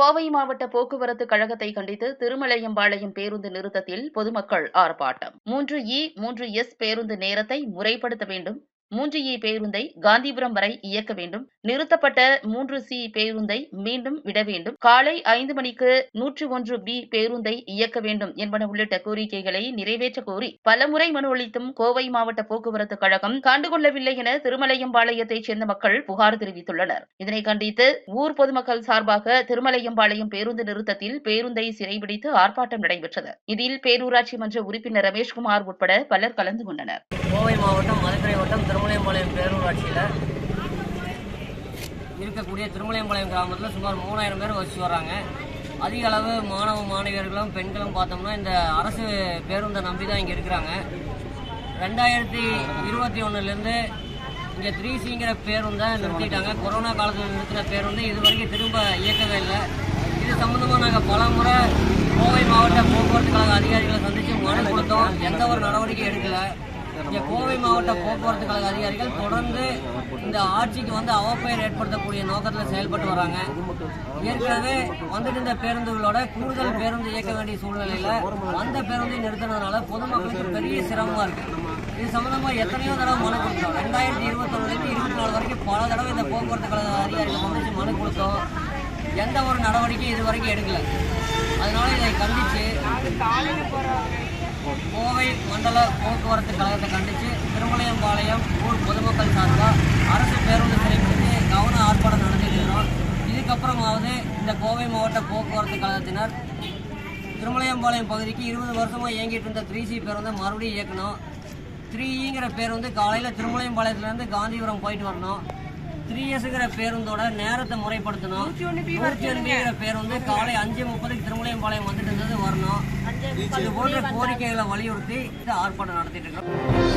கோவை மாவட்ட போக்குவரத்து கழகத்தை கண்டித்து திருமலையம்பாளையம் பேருந்து நிறுத்தத்தில் பொதுமக்கள் ஆர்ப்பாட்டம். மூன்று இ மூன்று எஸ் பேருந்து நேரத்தை முறைப்படுத்த வேண்டும். மூன்று இ பேருந்தை காந்திபுரம் வரை இயக்க வேண்டும். நிறுத்தப்பட்ட மூன்று சி பேருந்தை மீண்டும் விட வேண்டும். காலை ஐந்து மணிக்கு நூற்று ஒன்று பி பேருந்தை இயக்க வேண்டும் என்பன உள்ளிட்ட கோரிக்கைகளை நிறைவேற்ற கோரி பலமுறை மனு அளித்தும் கோவை மாவட்ட போக்குவரத்து கழகம் கண்டுகொள்ளவில்லை என திருமலையம்பாளையத்தைச் சேர்ந்த மக்கள் புகார் தெரிவித்துள்ளனர். இதனை கண்டித்து ஊர் பொதுமக்கள் சார்பாக திருமலையம்பாளையம் பேருந்து நிறுத்தத்தில் பேருந்தை சிறைபிடித்து ஆர்ப்பாட்டம் நடைபெற்றது. இதில் பேரூராட்சி மன்ற உறுப்பினர் ரமேஷ்குமார் உட்பட பலர் கலந்து கொண்டனர். கோவை மாவட்டம் மதுரை வட்டம் திருமலையம்பாளையம் பேரூராட்சியில் இருக்கக்கூடிய திருமலையம்பாளையம் கிராமத்தில் சுமார் மூணாயிரம் பேர் வசித்து வராங்க அதிக அளவு மாணவ மாணவியர்களும் பெண்களும் பார்த்தோம்னா இந்த அரசு பேருந்தை நம்பி தான் இங்கே இருக்கிறாங்க. ரெண்டாயிரத்தி இருபத்தி ஒன்றுலேருந்து இங்கே த்ரீ சிங்கிற பேருந்தை நிறுத்திட்டாங்க. கொரோனா காலத்தில் நிறுத்தின பேருந்து இது வரைக்கும் திரும்ப இயக்கவே இல்லை. இது சம்மந்தமாக நாங்கள் பல முறை கோவை மாவட்ட போக்குவரத்து கழக அதிகாரிகளை சந்தித்து மனு கொடுத்தோம். எந்த ஒரு நடவடிக்கையும் எடுக்கலை. இங்கே கோவை மாவட்ட போக்குவரத்து கழக அதிகாரிகள் தொடர்ந்து இந்த ஆட்சிக்கு வந்து அவப்பெயர் ஏற்படுத்தக்கூடிய நோக்கத்தில் செயல்பட்டு வராங்க. ஏற்கனவே வந்துட்டு இந்த பேருந்துகளோட கூடுதல் பேருந்து இயக்க வேண்டிய சூழ்நிலையில் வந்த பேருந்தை நிறுத்தினதுனால பொதுமக்களுக்கு பெரிய சிரமமாக இருக்கு. இது சம்மந்தமாக எத்தனையோ தடவை மனு கொடுத்தோம். ரெண்டாயிரத்தி இருபத்தொன்னுலேருந்து இருபத்தி நாலு வரைக்கும் பல தடவை இந்த போக்குவரத்து கழக அதிகாரிகள் வந்து மனு கொடுத்தோம். எந்த ஒரு நடவடிக்கையும் இது வரைக்கும் எடுக்கல. அதனால இதை கண்டித்து கோவை மண்டல போக்குவரத்து கழகத்தை கண்டித்து திருமலையம்பாளையம் ஊர் பொதுமக்கள் சார்பாக அரசு பேருந்து சிறைப்பிடித்து கவன ஆர்ப்பாட்டம் நடத்திட்டு இருக்கிறோம் இதுக்கப்புறமாவது இந்த கோவை மாவட்ட போக்குவரத்து கழகத்தினர் திருமலையம்பாளையம் பகுதிக்கு இருபது வருஷமாக இயங்கிட்டு இருந்த த்ரீ சி பேருந்தை மறுபடியும் இயக்கணும். த்ரீ இங்கிற பேருந்து காலையில் திருமலையம்பாளையத்துலேருந்து காந்திபுரம் போயிட்டு வரணும். த்ரீ எஸ்ங்கிற பேருந்தோட நேரத்தை முறைப்படுத்தணும். நூற்றி ஒன்றுங்கிற பேருந்து காலை அஞ்சு முப்பதுக்கு திருமலையம்பாளையம் வந்துட்டு இருந்தது வரணும். இது போன்ற கோரிக்கைகளை வலியுறுத்தி ஆர்ப்பாட்டம் நடத்திட்டு இருக்கோம்